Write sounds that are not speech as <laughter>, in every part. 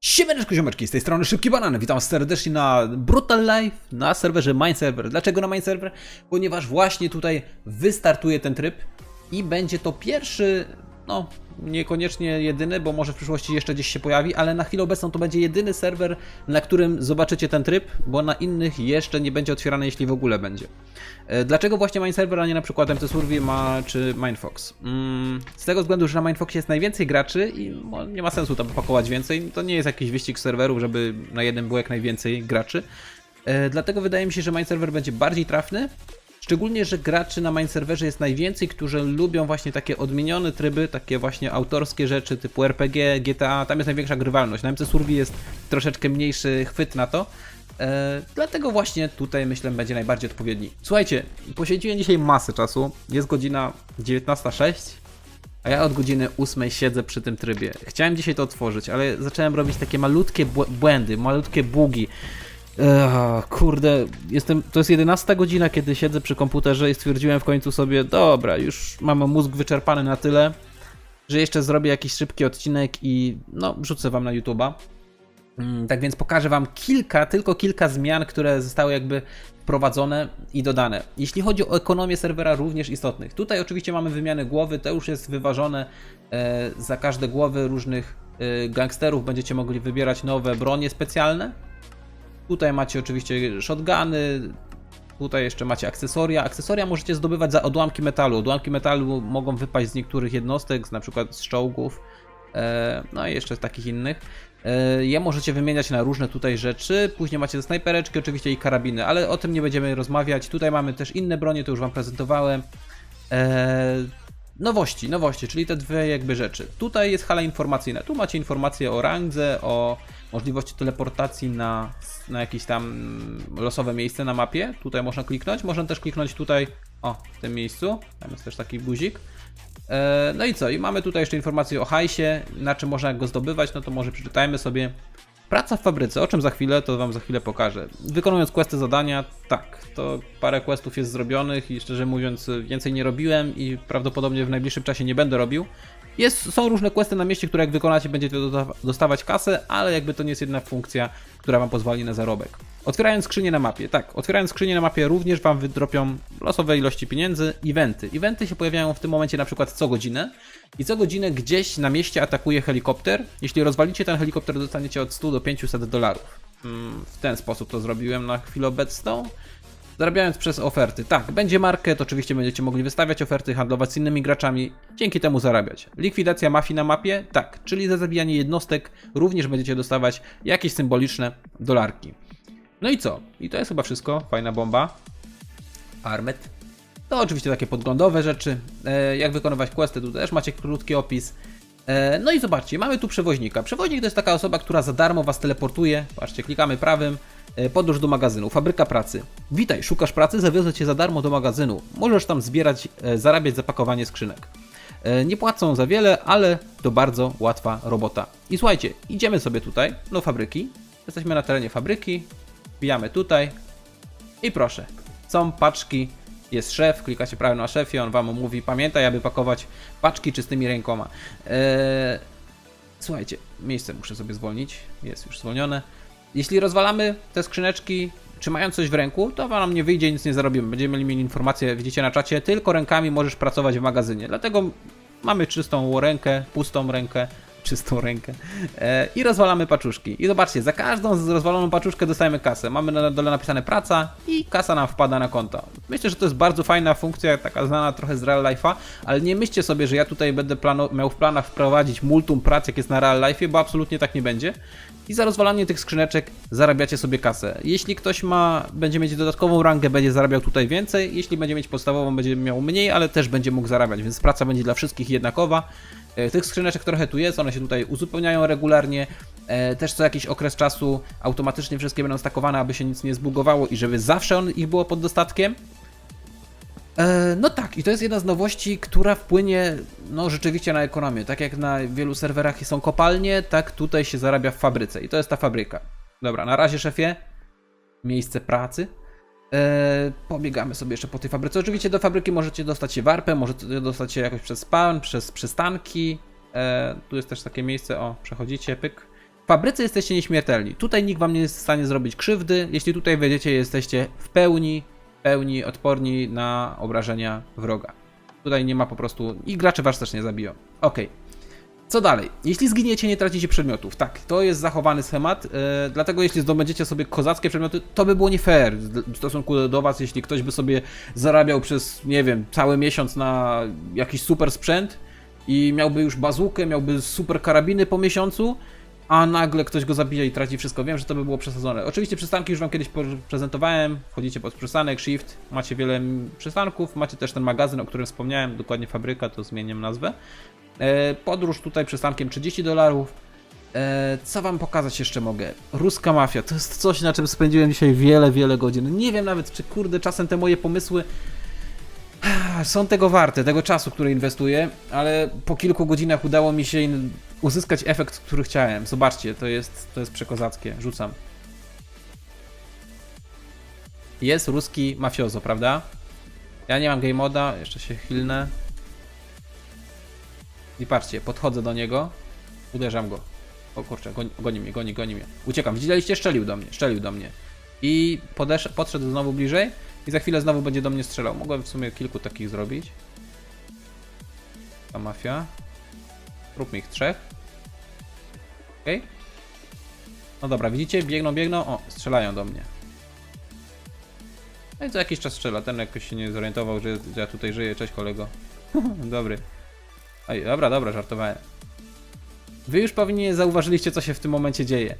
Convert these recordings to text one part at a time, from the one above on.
Siemaneczko ziomeczki, z tej strony Szybki Banan. Witam serdecznie na Brutal Life, na serwerze Mine Server. Dlaczego na Mine Server? Ponieważ właśnie tutaj wystartuje ten tryb i będzie to pierwszy, no niekoniecznie jedyny, bo może w przyszłości jeszcze gdzieś się pojawi, ale na chwilę obecną to będzie jedyny serwer, na którym zobaczycie ten tryb, bo na innych jeszcze nie będzie otwierany, jeśli w ogóle będzie. E, Dlaczego właśnie Mine Server, a nie na przykład MC Survey ma, czy Minefox? Mm, z tego względu, że na Minefoxie jest najwięcej graczy i no, nie ma sensu tam pakować więcej. To nie jest jakiś wyścig serwerów, żeby na jednym było jak najwięcej graczy. E, dlatego wydaje mi się, że Mine Server będzie bardziej trafny. Szczególnie, że graczy na Mine Serverze jest najwięcej, którzy lubią właśnie takie odmienione tryby, takie właśnie autorskie rzeczy typu RPG, GTA, tam jest największa grywalność. Na MC Survey jest troszeczkę mniejszy chwyt na to. E, dlatego właśnie tutaj myślę będzie najbardziej odpowiedni. Słuchajcie, poświęciłem dzisiaj masę czasu. Jest godzina 19.06, a ja od godziny 8 siedzę przy tym trybie. Chciałem dzisiaj to otworzyć, ale zacząłem robić takie malutkie błę- błędy, malutkie bugi. Ech, kurde, jestem, to jest 11 godzina, kiedy siedzę przy komputerze i stwierdziłem w końcu sobie, dobra, już mam mózg wyczerpany na tyle, że jeszcze zrobię jakiś szybki odcinek i no, wrzucę wam na YouTube'a. Mm, Tak więc pokażę Wam kilka, tylko kilka zmian, które zostały jakby wprowadzone i dodane. Jeśli chodzi o ekonomię serwera, również istotnych. Tutaj oczywiście mamy wymianę głowy, to już jest wyważone. E, za każde głowy różnych e, gangsterów będziecie mogli wybierać nowe bronie specjalne. Tutaj macie oczywiście shotguny, tutaj jeszcze macie akcesoria. Akcesoria możecie zdobywać za odłamki metalu. Odłamki metalu mogą wypaść z niektórych jednostek, na przykład z czołgów, e, no i jeszcze z takich innych. E, Je możecie wymieniać na różne tutaj rzeczy. Później macie snajpereczki oczywiście i karabiny, ale o tym nie będziemy rozmawiać. Tutaj mamy też inne bronie, to już Wam prezentowałem. E, Nowości, nowości, czyli te dwie jakby rzeczy. Tutaj jest hala informacyjna. Tu macie informacje o rangze, o możliwości teleportacji na, na jakieś tam losowe miejsce na mapie. Tutaj można kliknąć. Można też kliknąć tutaj, o, w tym miejscu. Tam jest też taki guzik. E, No i co? I mamy tutaj jeszcze informacje o hajsie, na czym można go zdobywać, no to może przeczytajmy sobie. Praca w fabryce, o czym za chwilę, to Wam za chwilę pokażę. Wykonując questy zadania, tak, to parę questów jest zrobionych i szczerze mówiąc więcej nie robiłem i prawdopodobnie w najbliższym czasie nie będę robił. Jest, są różne questy na mieście, które jak wykonacie będziecie dostawać kasę, ale jakby to nie jest jedna funkcja, która Wam pozwoli na zarobek. Otwierając skrzynię na mapie, tak, otwierając skrzynię na mapie również Wam wydropią losowe ilości pieniędzy, eventy. Eventy się pojawiają w tym momencie na przykład co godzinę i co godzinę gdzieś na mieście atakuje helikopter. Jeśli rozwalicie ten helikopter, dostaniecie od 100 do 500 dolarów. Mm, W ten sposób to zrobiłem na chwilę obecną. Zarabiając przez oferty. Tak, będzie market, oczywiście będziecie mogli wystawiać oferty, handlować z innymi graczami, dzięki temu zarabiać. Likwidacja mafii na mapie? Tak, czyli za zabijanie jednostek również będziecie dostawać jakieś symboliczne dolarki. No i co? I to jest chyba wszystko. Fajna bomba. Armet. To oczywiście takie podglądowe rzeczy. E, jak wykonywać questy, tu też macie krótki opis. E, no i zobaczcie, mamy tu przewoźnika. Przewoźnik to jest taka osoba, która za darmo was teleportuje. Patrzcie, klikamy prawym. E, podróż do magazynu, fabryka pracy. Witaj, szukasz pracy? Zawiozę cię za darmo do magazynu. Możesz tam zbierać, zarabiać za pakowanie skrzynek. Nie płacą za wiele, ale to bardzo łatwa robota. I słuchajcie, idziemy sobie tutaj do fabryki. Jesteśmy na terenie fabryki. Wbijamy tutaj. I proszę, są paczki, jest szef, klikacie prawo na szefie, on wam mówi, pamiętaj, aby pakować paczki czystymi rękoma. Eee, słuchajcie, miejsce muszę sobie zwolnić, jest już zwolnione. Jeśli rozwalamy te skrzyneczki, czy mają coś w ręku, to wam nie wyjdzie, nic nie zarobimy. Będziemy mieli informację, widzicie na czacie, tylko rękami możesz pracować w magazynie. Dlatego mamy czystą rękę, pustą rękę, czystą rękę e, i rozwalamy paczuszki. I zobaczcie, za każdą rozwaloną paczuszkę dostajemy kasę. Mamy na dole napisane praca i kasa nam wpada na konto. Myślę, że to jest bardzo fajna funkcja, taka znana trochę z real life'a, ale nie myślcie sobie, że ja tutaj będę miał w planach wprowadzić multum prac, jak jest na real life'ie, bo absolutnie tak nie będzie. I za rozwalanie tych skrzyneczek zarabiacie sobie kasę. Jeśli ktoś ma, będzie mieć dodatkową rangę, będzie zarabiał tutaj więcej. Jeśli będzie mieć podstawową, będzie miał mniej, ale też będzie mógł zarabiać, więc praca będzie dla wszystkich jednakowa. E, Tych skrzyneczek trochę tu jest, one się tutaj uzupełniają regularnie. E, Też co jakiś okres czasu automatycznie wszystkie będą stakowane, aby się nic nie zbugowało i żeby zawsze on, ich było pod dostatkiem. E, No tak, i to jest jedna z nowości, która wpłynie no, rzeczywiście na ekonomię. Tak jak na wielu serwerach są kopalnie, tak tutaj się zarabia w fabryce. I to jest ta fabryka. Dobra, na razie szefie. Miejsce pracy. E, pobiegamy sobie jeszcze po tej fabryce. Oczywiście do fabryki możecie dostać się warpę, możecie dostać się jakoś przez spawn, przez przystanki. E, tu jest też takie miejsce, o, przechodzicie, pyk. W fabryce jesteście nieśmiertelni. Tutaj nikt wam nie jest w stanie zrobić krzywdy. Jeśli tutaj wejdziecie, jesteście w pełni, w pełni odporni na obrażenia wroga. Tutaj nie ma po prostu... i gracze was też nie zabiją. Okej. Co dalej? Jeśli zginiecie, nie tracicie przedmiotów. Tak, to jest zachowany schemat, yy, dlatego jeśli zdobędziecie sobie kozackie przedmioty, to by było nie fair w stosunku do- was, jeśli ktoś by sobie zarabiał przez, nie wiem, cały miesiąc na jakiś super sprzęt i miałby już bazukę, miałby super karabiny po miesiącu, a nagle ktoś go zabija i traci wszystko. Wiem, że to by było przesadzone. Oczywiście przystanki już wam kiedyś prezentowałem, wchodzicie pod przystanek, shift, macie wiele przystanków, macie też ten magazyn, o którym wspomniałem, dokładnie fabryka, to zmieniam nazwę. E, Podróż tutaj przystankiem 30 dolarów. E, Co wam pokazać jeszcze mogę? Ruska mafia. To jest coś, na czym spędziłem dzisiaj wiele, wiele godzin. Nie wiem nawet, czy kurde, czasem te moje pomysły ah, są tego warte, tego czasu, który inwestuję, ale po kilku godzinach udało mi się uzyskać efekt, który chciałem. Zobaczcie, to jest, to jest przekozackie. Rzucam. Jest ruski mafiozo, prawda? Ja nie mam game moda, jeszcze się chilnę. I patrzcie, podchodzę do niego, uderzam go. O kurczę, goni, goni mnie, goni, goni mnie. Uciekam, widzieliście? Szczelił do mnie, szczelił do mnie. I podesz, podszedł znowu bliżej i za chwilę znowu będzie do mnie strzelał. Mogłem w sumie kilku takich zrobić. Ta mafia. Róbmy ich trzech. Okej. No dobra, widzicie? Biegną, biegną. O, strzelają do mnie. No i co jakiś czas strzela. Ten jakoś się nie zorientował, że ja tutaj żyję. Cześć kolego. <laughs> Dobry. Oj, dobra, dobra, żartowałem. Wy już pewnie zauważyliście, co się w tym momencie dzieje.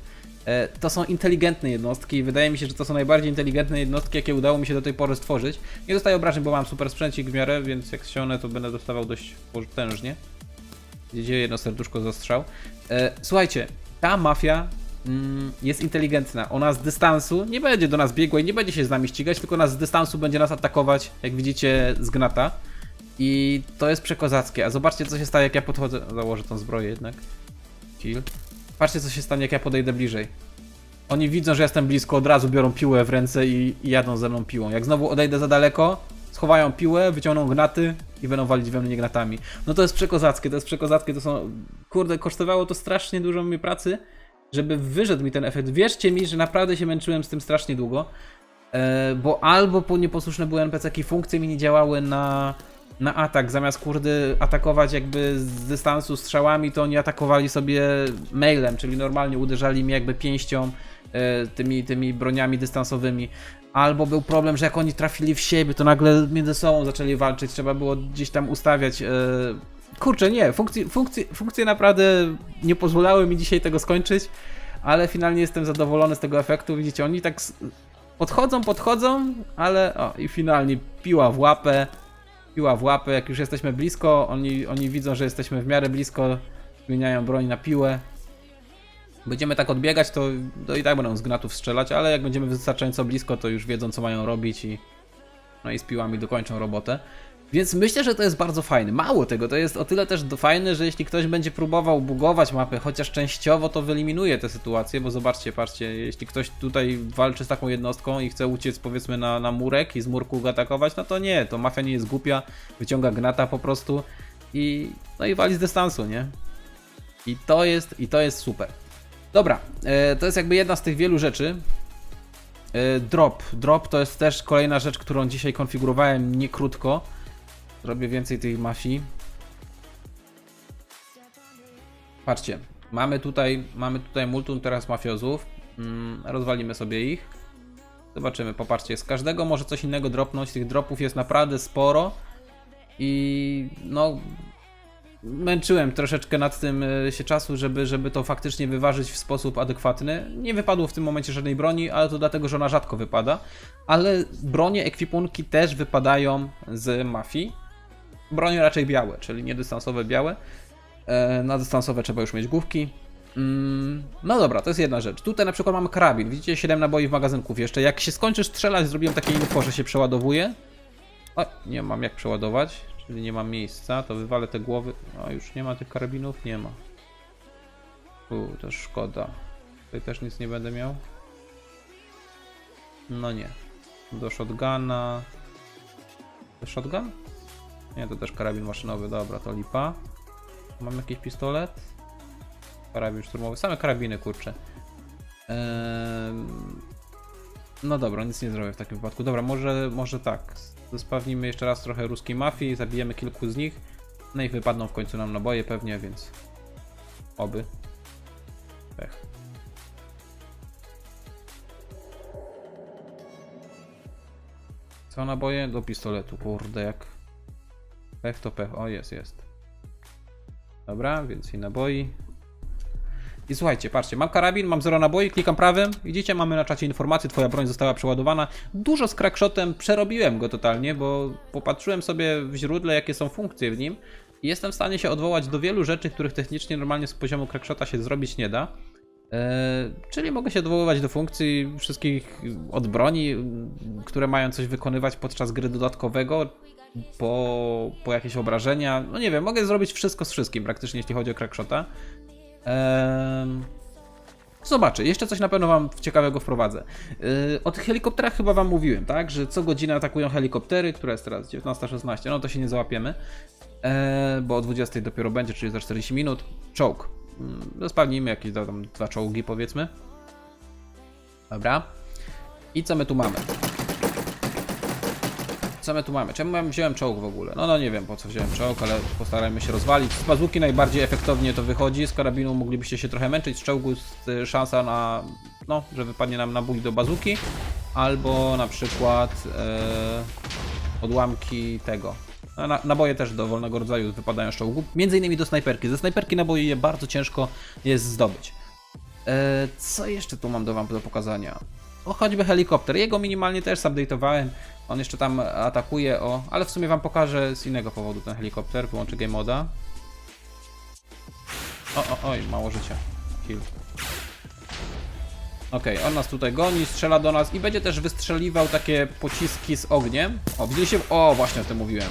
E, to są inteligentne jednostki i wydaje mi się, że to są najbardziej inteligentne jednostki, jakie udało mi się do tej pory stworzyć. Nie dostaję obrażeń, bo mam super sprzęcik w miarę, więc jak ściągnę, to będę dostawał dość potężnie. Gdzie jedno serduszko zastrzał. E, słuchajcie, ta mafia mm, jest inteligentna. Ona z dystansu nie będzie do nas biegła i nie będzie się z nami ścigać, tylko nas z dystansu będzie nas atakować, jak widzicie, z gnata. I to jest przekozackie. A zobaczcie, co się stanie, jak ja podchodzę. Założę tą zbroję jednak. Kill. Patrzcie, co się stanie, jak ja podejdę bliżej. Oni widzą, że jestem blisko, od razu biorą piłę w ręce i, jadą ze mną piłą. Jak znowu odejdę za daleko, schowają piłę, wyciągną gnaty i będą walić we mnie gnatami. No to jest przekozackie, to jest przekozackie, to są... Kurde, kosztowało to strasznie dużo mi pracy, żeby wyszedł mi ten efekt. Wierzcie mi, że naprawdę się męczyłem z tym strasznie długo. E, bo albo po nieposłuszne były NPC-ki, funkcje mi nie działały na, na atak. Zamiast kurdy atakować jakby z dystansu strzałami, to oni atakowali sobie mailem, czyli normalnie uderzali mi jakby pięścią e, tymi, tymi broniami dystansowymi. Albo był problem, że jak oni trafili w siebie, to nagle między sobą zaczęli walczyć, trzeba było gdzieś tam ustawiać. E, kurczę, nie, funkcje, funkcje, funkcje naprawdę nie pozwalały mi dzisiaj tego skończyć, ale finalnie jestem zadowolony z tego efektu. Widzicie, oni tak podchodzą, podchodzą, ale o, i finalnie piła w łapę, piła w łapę, jak już jesteśmy blisko, oni, oni widzą, że jesteśmy w miarę blisko, zmieniają broń na piłę. Będziemy tak odbiegać, to, to i tak będą z gnatów strzelać, ale jak będziemy wystarczająco blisko, to już wiedzą, co mają robić i, no i z piłami dokończą robotę. Więc myślę, że to jest bardzo fajne. Mało tego, to jest o tyle też fajne, że jeśli ktoś będzie próbował bugować mapę, chociaż częściowo, to wyeliminuje tę sytuację, bo zobaczcie, patrzcie, jeśli ktoś tutaj walczy z taką jednostką i chce uciec powiedzmy na, na murek i z murku go atakować, no to nie, to mafia nie jest głupia, wyciąga gnata po prostu i no i wali z dystansu, nie? I to jest, i to jest super. Dobra, e, to jest jakby jedna z tych wielu rzeczy. E, drop. Drop to jest też kolejna rzecz, którą dzisiaj konfigurowałem nie krótko. Zrobię więcej tej mafii. Patrzcie, mamy tutaj, mamy tutaj multum teraz mafiozów. Mm, rozwalimy sobie ich. Zobaczymy, popatrzcie, z każdego może coś innego dropnąć. Tych dropów jest naprawdę sporo. I no, męczyłem troszeczkę nad tym e, się czasu, żeby, żeby to faktycznie wyważyć w sposób adekwatny. Nie wypadło w tym momencie żadnej broni, ale to dlatego, że ona rzadko wypada. Ale bronie, ekwipunki też wypadają z mafii. Bronie raczej białe, czyli niedystansowe białe. E, Na dystansowe trzeba już mieć główki. Mm, No dobra, to jest jedna rzecz. Tutaj na przykład mamy karabin. Widzicie 7 naboi w magazynków jeszcze. Jak się skończysz strzelać, zrobiłem takie info, że się przeładowuje. O, nie mam jak przeładować, czyli nie mam miejsca, to wywalę te głowy. O, już nie ma tych karabinów? Nie ma. U, to szkoda. Tutaj też nic nie będę miał. No nie. Do shotguna. To shotgun? Nie, to też karabin maszynowy, dobra, to lipa. Mam jakiś pistolet? Karabin szturmowy, same karabiny, kurczę. No dobra, nic nie zrobię w takim wypadku. Dobra, może, może tak. Zespawnimy jeszcze raz trochę ruskiej mafii, zabijemy kilku z nich. No i wypadną w końcu nam naboje pewnie, więc... Oby. Pech. Co naboje? Do pistoletu, kurde jak... Pech to pech, o jest, jest. Dobra, więcej naboi. I słuchajcie, patrzcie, mam karabin, mam 0 naboi, klikam prawym, widzicie, mamy na czacie informację, twoja broń została przeładowana. Dużo z crackshotem, przerobiłem go totalnie, bo popatrzyłem sobie w źródle, jakie są funkcje w nim i jestem w stanie się odwołać do wielu rzeczy, których technicznie normalnie z poziomu crackshota się zrobić nie da. Eee, czyli mogę się odwoływać do funkcji wszystkich od broni, które mają coś wykonywać podczas gry dodatkowego, po, po jakieś obrażenia. No nie wiem, mogę zrobić wszystko z wszystkim praktycznie, jeśli chodzi o crackshota. Ehm, Zobaczę, jeszcze coś na pewno Wam ciekawego wprowadzę. Yy, o tych helikopterach chyba Wam mówiłem, tak? Że co godzinę atakują helikoptery, która jest teraz 19.16, no to się nie załapiemy, eee, bo o 20.00 dopiero będzie, czyli za 40 minut. Czołg. Yy, jakieś tam dwa czołgi, powiedzmy. Dobra. I co my tu mamy? Co my tu mamy? Czemu ja wziąłem czołg w ogóle? No, no nie wiem po co wziąłem czołg, ale postarajmy się rozwalić. Z bazuki najbardziej efektownie to wychodzi, z karabinu moglibyście się trochę męczyć, z czołgu jest y, szansa na, no, że wypadnie nam nabój do bazuki, albo na przykład e, odłamki tego. No, Na, naboje też dowolnego rodzaju wypadają z czołgu, między innymi do snajperki. Ze snajperki naboje je bardzo ciężko jest zdobyć. E, co jeszcze tu mam do Wam do pokazania? O, choćby helikopter. Jego minimalnie też update'owałem. On jeszcze tam atakuje o... Ale w sumie Wam pokażę z innego powodu ten helikopter. Wyłączę game moda. O, o, oj, mało życia. Kill. Okej, on nas tutaj goni, strzela do nas i będzie też wystrzeliwał takie pociski z ogniem. O, widzieliście? O, właśnie o tym mówiłem.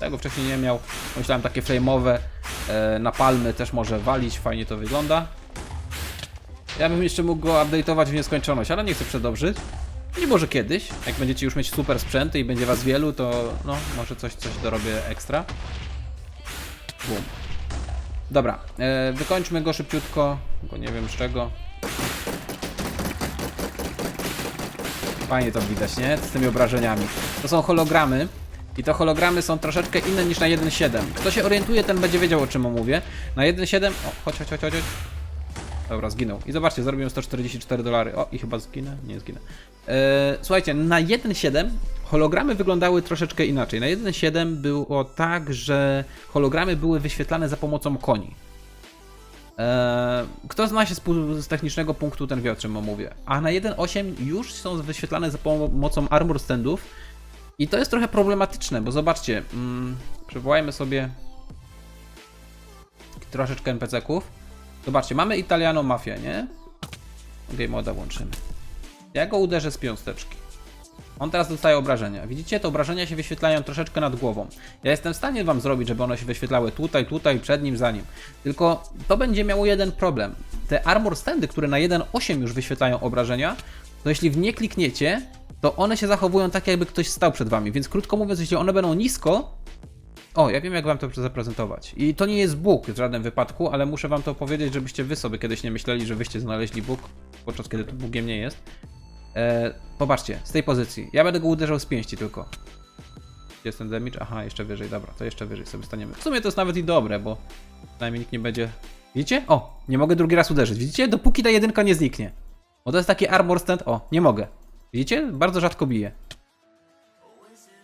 Tego wcześniej nie miał. Myślałem takie flame'owe e, napalmy też może walić, fajnie to wygląda. Ja bym jeszcze mógł go update'ować w nieskończoność, ale nie chcę przedobrzyć. Nie może kiedyś, jak będziecie już mieć super sprzęty i będzie was wielu, to no, może coś, coś dorobię ekstra. Boom. Dobra, e, wykończmy go szybciutko, bo nie wiem z czego. Fajnie to widać, nie? Z tymi obrażeniami. To są hologramy. I to hologramy są troszeczkę inne niż na 1.7. Kto się orientuje, ten będzie wiedział o czym mówię. Na 1.7... O, chodź, chodź, chodź, chodź. Dobra, zginął. I zobaczcie, zarobiłem 144 dolary. O, i chyba zginę? Nie zginę. Eee, słuchajcie, na 1.7 hologramy wyglądały troszeczkę inaczej. Na 1.7 było tak, że hologramy były wyświetlane za pomocą koni. Eee, kto zna się z technicznego punktu, ten wie o czym mówię. A na 1.8 już są wyświetlane za pomocą armor standów. I to jest trochę problematyczne, bo zobaczcie, mm, przywołajmy sobie troszeczkę NPC-ków. Zobaczcie, mamy Italiano Mafię, nie? Game moda włączymy. Ja go uderzę z piąsteczki. On teraz dostaje obrażenia. Widzicie, te obrażenia się wyświetlają troszeczkę nad głową. Ja jestem w stanie wam zrobić, żeby one się wyświetlały tutaj, tutaj, przed nim, za nim. Tylko to będzie miało jeden problem. Te armor standy, które na 1.8 już wyświetlają obrażenia, to jeśli w nie klikniecie, to one się zachowują tak, jakby ktoś stał przed wami. Więc krótko mówiąc, jeśli one będą nisko, o, ja wiem jak wam to zaprezentować. I to nie jest Bóg w żadnym wypadku, ale muszę wam to powiedzieć, żebyście wy sobie kiedyś nie myśleli, że wyście znaleźli Bóg, podczas kiedy to Bugiem nie jest. E, popatrzcie, z tej pozycji. Ja będę go uderzał z pięści tylko. Gdzie jest ten damage? Aha, jeszcze wyżej, dobra, to jeszcze wyżej sobie staniemy. W sumie to jest nawet i dobre, bo przynajmniej nikt nie będzie... Widzicie? O, nie mogę drugi raz uderzyć. Widzicie? Dopóki ta jedynka nie zniknie. Bo to jest taki armor stand... O, nie mogę. Widzicie? Bardzo rzadko bije.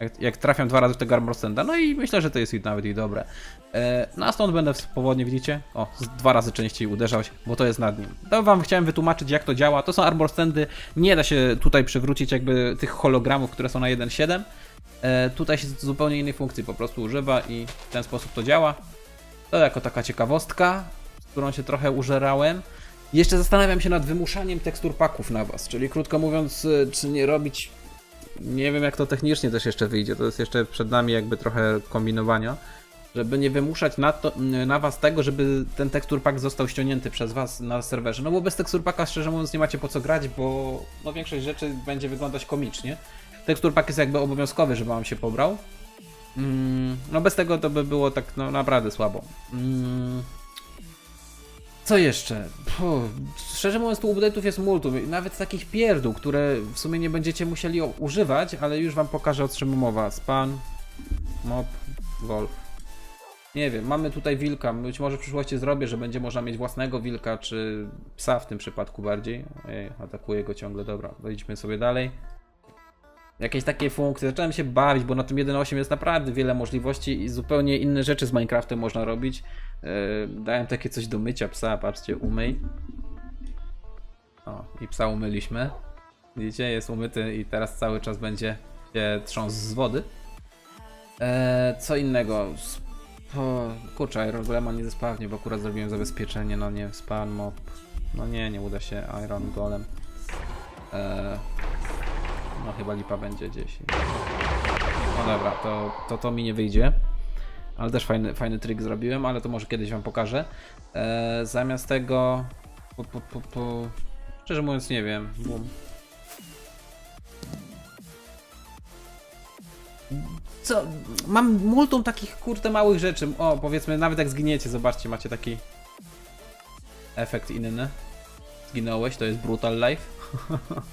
Jak, jak trafiam dwa razy w tego armor standa. No i myślę, że to jest nawet i dobre. E, no a stąd będę swobodnie, widzicie? O, z dwa razy częściej uderzał bo to jest nad nim. To wam chciałem wytłumaczyć, jak to działa. To są armor standy. Nie da się tutaj przywrócić jakby tych hologramów, które są na 1.7. E, tutaj się zupełnie innej funkcji po prostu używa i w ten sposób to działa. To jako taka ciekawostka, z którą się trochę użerałem. Jeszcze zastanawiam się nad wymuszaniem tekstur paków na was, czyli krótko mówiąc, y, czy nie robić nie wiem jak to technicznie też jeszcze wyjdzie, to jest jeszcze przed nami jakby trochę kombinowania, żeby nie wymuszać na, to, na was tego, żeby ten tekstur został ściągnięty przez was na serwerze. No bo bez tekstur packa szczerze mówiąc nie macie po co grać, bo no większość rzeczy będzie wyglądać komicznie. Tekstur pack jest jakby obowiązkowy, żeby wam się pobrał. Mm, no bez tego to by było tak no, naprawdę słabo. Mm. Co jeszcze? Puh, szczerze mówiąc, tu update'ów jest multum. Nawet takich pierdół, które w sumie nie będziecie musieli używać, ale już wam pokażę o czym mowa. Span, mob, golf. Nie wiem, mamy tutaj wilka. Być może w przyszłości zrobię, że będzie można mieć własnego wilka, czy psa w tym przypadku bardziej. Ej, atakuje go ciągle, dobra. Wejdźmy sobie dalej. Jakieś takie funkcje. Zacząłem się bawić, bo na tym 1.8 jest naprawdę wiele możliwości i zupełnie inne rzeczy z Minecraftem można robić. Yy, dałem takie coś do mycia psa, patrzcie, umyj. O, i psa umyliśmy. Widzicie, jest umyty i teraz cały czas będzie się trząsł z wody. Eee, co innego? O, kurczę, Iron nie zespawnie, bo akurat zrobiłem zabezpieczenie, no nie, spawn mob. No nie, nie uda się Iron Golem. Eee, no chyba lipa będzie gdzieś. No dobra, to, to to mi nie wyjdzie. Ale też fajny, fajny trik zrobiłem, ale to może kiedyś wam pokażę. Eee, zamiast tego... Po, po, po, po... Szczerze mówiąc nie wiem. Co? Mam multum takich kurde małych rzeczy. O, powiedzmy, nawet jak zginiecie, zobaczcie, macie taki efekt inny. Zginąłeś, to jest Brutal Life. <laughs>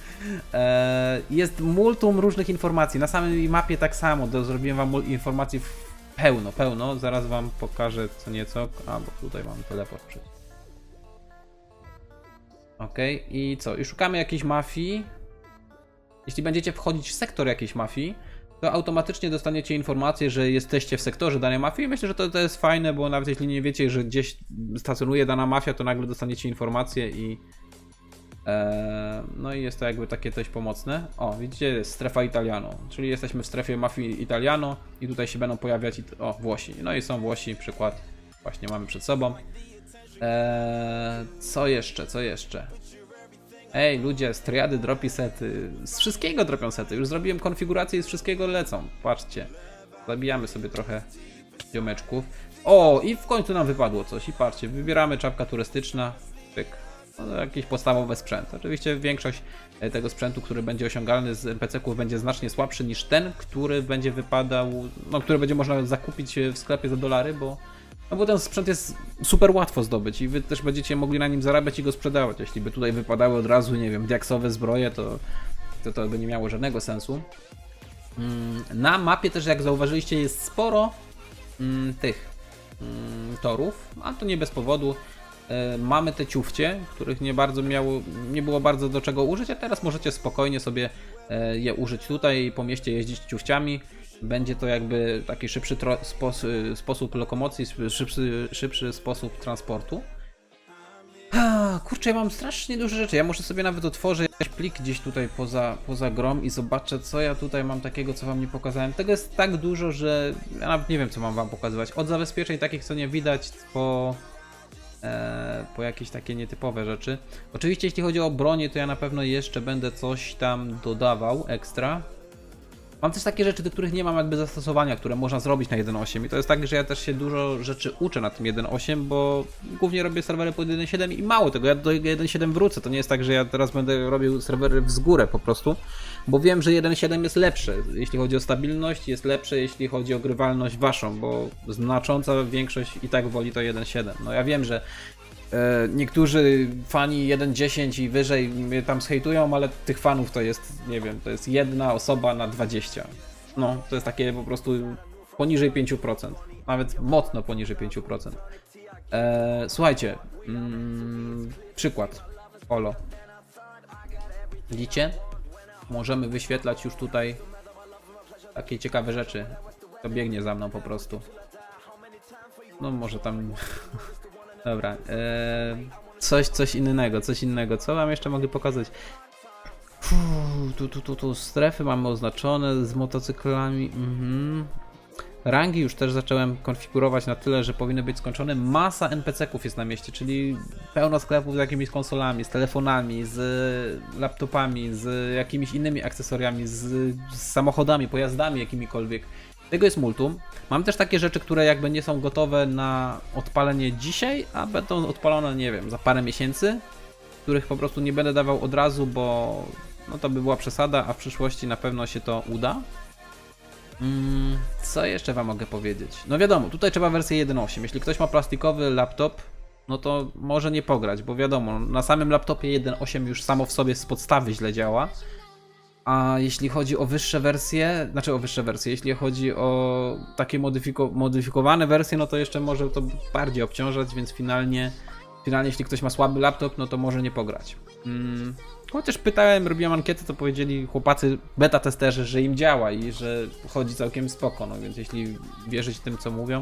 E, jest multum różnych informacji. Na samej mapie tak samo. Do, zrobiłem wam informacji pełno, pełno. Zaraz wam pokażę co nieco. A, bo tutaj mam teleport. Okej, i co? I szukamy jakiejś mafii. Jeśli będziecie wchodzić w sektor jakiejś mafii, to automatycznie dostaniecie informację, że jesteście w sektorze danej mafii. Myślę, że to, to jest fajne, bo nawet jeśli nie wiecie, że gdzieś stacjonuje dana mafia, to nagle dostaniecie informację i. E, no i jest to jakby takie dość pomocne. O, widzicie, jest strefa Italiano, czyli jesteśmy w strefie mafii Italiano i tutaj się będą pojawiać. O, Włosi. No i są Włosi, przykład właśnie mamy przed sobą. E, co jeszcze, co jeszcze? Ej, ludzie, z triady dropi sety. Z wszystkiego dropią sety. Już zrobiłem konfigurację i z wszystkiego lecą. Patrzcie. Zabijamy sobie trochę ziomeczków. O, i w końcu nam wypadło coś. I patrzcie, wybieramy czapka turystyczna. Pyk. No, jakiś podstawowy sprzęt. Oczywiście większość e, tego sprzętu, który będzie osiągalny z NPC-ków będzie znacznie słabszy niż ten, który będzie wypadał, no, który będzie można zakupić e, w sklepie za dolary, bo no bo ten sprzęt jest super łatwo zdobyć i wy też będziecie mogli na nim zarabiać i go sprzedawać. Jeśli by tutaj wypadały od razu, nie wiem, diaksowe zbroje, to to, to by nie miało żadnego sensu. Mm, Na mapie też, jak zauważyliście, jest sporo mm, tych mm, torów, a to nie bez powodu. E, Mamy te ciufcie, których nie bardzo miało, nie było bardzo do czego użyć, a teraz możecie spokojnie sobie e, je użyć tutaj i po mieście jeździć ciufciami. Będzie to jakby taki szybszy spos- y, sposób lokomocji, szybszy, szybszy sposób transportu. Kurczę, ja mam strasznie dużo rzeczy. Ja muszę sobie nawet otworzyć jakiś plik gdzieś tutaj poza, poza grom i zobaczę, co ja tutaj mam takiego, co wam nie pokazałem. Tego jest tak dużo, że ja nawet nie wiem, co mam wam pokazywać. Od zabezpieczeń takich, co nie widać, po, e, po jakieś takie nietypowe rzeczy. Oczywiście, jeśli chodzi o bronię, to ja na pewno jeszcze będę coś tam dodawał ekstra. Mam też takie rzeczy, do których nie mam jakby zastosowania, które można zrobić na 1.8 i to jest tak, że ja też się dużo rzeczy uczę na tym 1.8, bo głównie robię serwery pod 1.7 i mało tego, ja do 1.7 wrócę, to nie jest tak, że ja teraz będę robił serwery w górę po prostu, bo wiem, że 1.7 jest lepsze, jeśli chodzi o stabilność, jest lepsze, jeśli chodzi o grywalność waszą, bo znacząca większość i tak woli to 1.7. No ja wiem, że Niektórzy fani 1.10 i wyżej mnie tam zhejtują, ale tych fanów to jest, nie wiem, to jest jedna osoba na 20. No, to jest takie po prostu poniżej 5%. Nawet mocno poniżej 5%. E, słuchajcie, mm, przykład. Olo. Widzicie? Możemy wyświetlać już tutaj takie ciekawe rzeczy. To biegnie za mną po prostu. No może tam <laughs> Dobra, eee, coś, coś innego, coś innego. Co wam jeszcze mogę pokazać? Fuh, tu, tu, tu, tu strefy mamy oznaczone z motocyklami. Mhm. Rangi już też zacząłem konfigurować na tyle, że powinny być skończone. Masa NPC-ków jest na mieście, czyli pełno sklepów z jakimiś konsolami, z telefonami, z laptopami, z jakimiś innymi akcesoriami, z, z samochodami, pojazdami jakimikolwiek. Tego jest multum. Mam też takie rzeczy, które jakby nie są gotowe na odpalenie dzisiaj, a będą odpalone, nie wiem, za parę miesięcy, których po prostu nie będę dawał od razu, bo no to by była przesada, a w przyszłości na pewno się to uda. Mm, co jeszcze wam mogę powiedzieć? No wiadomo, tutaj trzeba wersję 1.8. Jeśli ktoś ma plastikowy laptop, no to może nie pograć, bo wiadomo, na samym laptopie 1.8 już samo w sobie z podstawy źle działa. A jeśli chodzi o wyższe wersje, znaczy o wyższe wersje, jeśli chodzi o takie modyfiko modyfikowane wersje, no to jeszcze może to bardziej obciążać, więc finalnie, finalnie jeśli ktoś ma słaby laptop, no to może nie pograć. Mm. Chociaż pytałem, robiłem ankietę, to powiedzieli chłopacy beta testerzy, że im działa i że chodzi całkiem spoko, no więc jeśli wierzyć tym co mówią,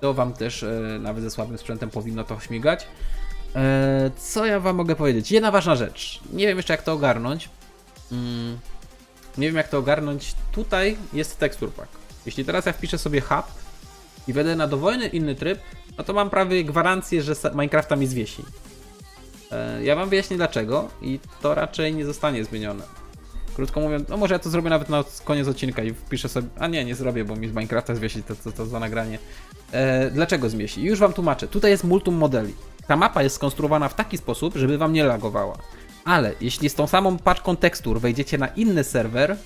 to wam też e, nawet ze słabym sprzętem powinno to śmigać. E, co ja wam mogę powiedzieć? Jedna ważna rzecz. Nie wiem jeszcze jak to ogarnąć. Mm, nie wiem jak to ogarnąć. Tutaj jest texture pack. Jeśli teraz ja wpiszę sobie hub i wejdę na dowolny inny tryb, no to mam prawie gwarancję, że Minecrafta mi zwiesi. E, Ja wam wyjaśnię dlaczego i to raczej nie zostanie zmienione. Krótko mówiąc, no może ja to zrobię nawet na koniec odcinka i wpiszę sobie. A nie, nie zrobię, bo mi z Minecrafta zwiesi to, to, to za nagranie. E, dlaczego zmiesi? Już wam tłumaczę. Tutaj jest multum modeli. Ta mapa jest skonstruowana w taki sposób, żeby wam nie lagowała. Ale jeśli z tą samą paczką tekstur wejdziecie na inny serwer,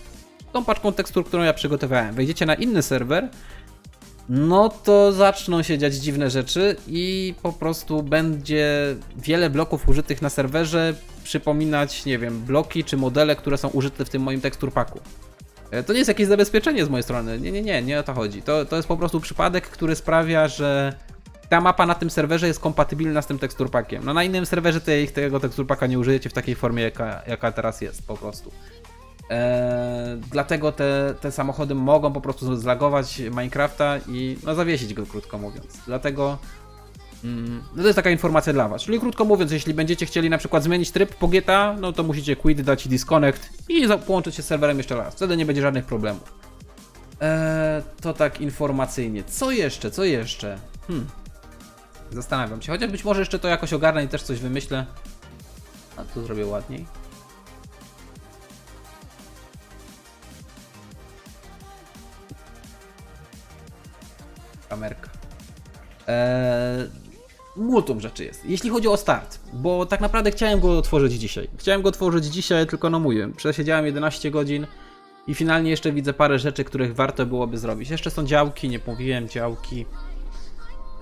tą paczką tekstur, którą ja przygotowałem, wejdziecie na inny serwer, no to zaczną się dziać dziwne rzeczy i po prostu będzie wiele bloków użytych na serwerze przypominać, nie wiem, bloki czy modele, które są użyte w tym moim tekstur packu. E, To nie jest jakieś zabezpieczenie z mojej strony. Nie, nie, nie, nie o to chodzi. To, to jest po prostu przypadek, który sprawia, że ta mapa na tym serwerze jest kompatybilna z tym tekstur packiem. No na innym serwerze tej, tego tekstur packa nie użyjecie w takiej formie, jaka, jaka teraz jest po prostu. Eee, dlatego te, te samochody mogą po prostu zlagować Minecrafta i no, zawiesić go, krótko mówiąc. Dlatego mm, no to jest taka informacja dla Was. Czyli krótko mówiąc, jeśli będziecie chcieli na przykład zmienić tryb po GTA, no to musicie quit, dać disconnect i połączyć się z serwerem jeszcze raz. Wtedy nie będzie żadnych problemów. Eee, to tak informacyjnie. Co jeszcze? Co jeszcze? Hmm. Zastanawiam się. Chociaż być może jeszcze to jakoś ogarnę i też coś wymyślę. A tu zrobię ładniej. Kamerka. Eee, multum rzeczy jest. Jeśli chodzi o start, bo tak naprawdę chciałem go otworzyć dzisiaj. Chciałem go otworzyć dzisiaj, tylko no mówię, przesiedziałem 11 godzin i finalnie jeszcze widzę parę rzeczy, których warto byłoby zrobić. Jeszcze są działki, nie mówiłem, działki.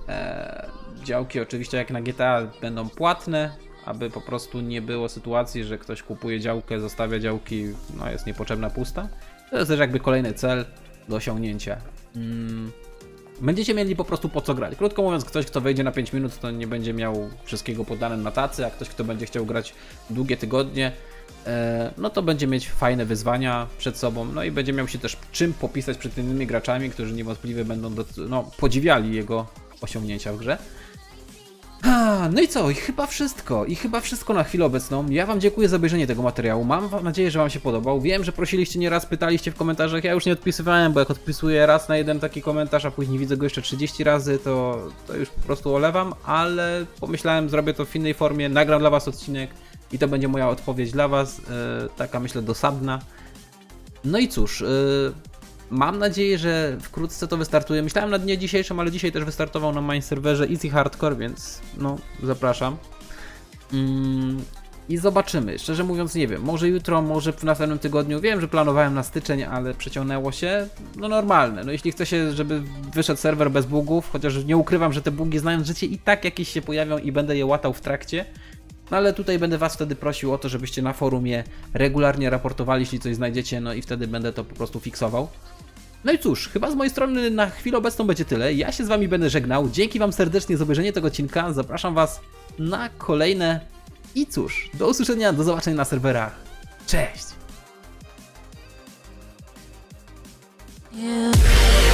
Eee, działki oczywiście jak na GTA będą płatne, aby po prostu nie było sytuacji, że ktoś kupuje działkę, zostawia działki, no jest niepotrzebna pusta. To jest też jakby kolejny cel do osiągnięcia. Mm. Będziecie mieli po prostu po co grać. Krótko mówiąc, ktoś kto wejdzie na 5 minut, to nie będzie miał wszystkiego podane na tacy, a ktoś kto będzie chciał grać długie tygodnie, e, no to będzie mieć fajne wyzwania przed sobą, no i będzie miał się też czym popisać przed innymi graczami, którzy niewątpliwie będą do, no, podziwiali jego osiągnięcia w grze. A, no i co? I chyba wszystko. I chyba wszystko na chwilę obecną. Ja Wam dziękuję za obejrzenie tego materiału. Mam nadzieję, że Wam się podobał. Wiem, że prosiliście nieraz, pytaliście w komentarzach. Ja już nie odpisywałem, bo jak odpisuję raz na jeden taki komentarz, a później widzę go jeszcze 30 razy, to, to już po prostu olewam, ale pomyślałem, zrobię to w innej formie. Nagram dla Was odcinek i to będzie moja odpowiedź dla Was. e, taka myślę dosadna. No i cóż, yy, mam nadzieję, że wkrótce to wystartuje. Myślałem na dnie dzisiejszym, ale dzisiaj też wystartował na moim serwerze Easy Hardcore, więc no, zapraszam. Mm, I zobaczymy. Szczerze mówiąc, nie wiem. Może jutro, może w następnym tygodniu. Wiem, że planowałem na styczeń, ale przeciągnęło się. No normalne. No jeśli chce się, żeby wyszedł serwer bez bugów, chociaż nie ukrywam, że te bugi znając życie i tak jakieś się pojawią i będę je łatał w trakcie. No ale tutaj będę Was wtedy prosił o to, żebyście na forumie regularnie raportowali, jeśli coś znajdziecie, no i wtedy będę to po prostu fiksował. No i cóż, chyba z mojej strony na chwilę obecną będzie tyle. Ja się z Wami będę żegnał. Dzięki Wam serdecznie za obejrzenie tego odcinka. Zapraszam Was na kolejne. I cóż, do usłyszenia, do zobaczenia na serwerach. Cześć! You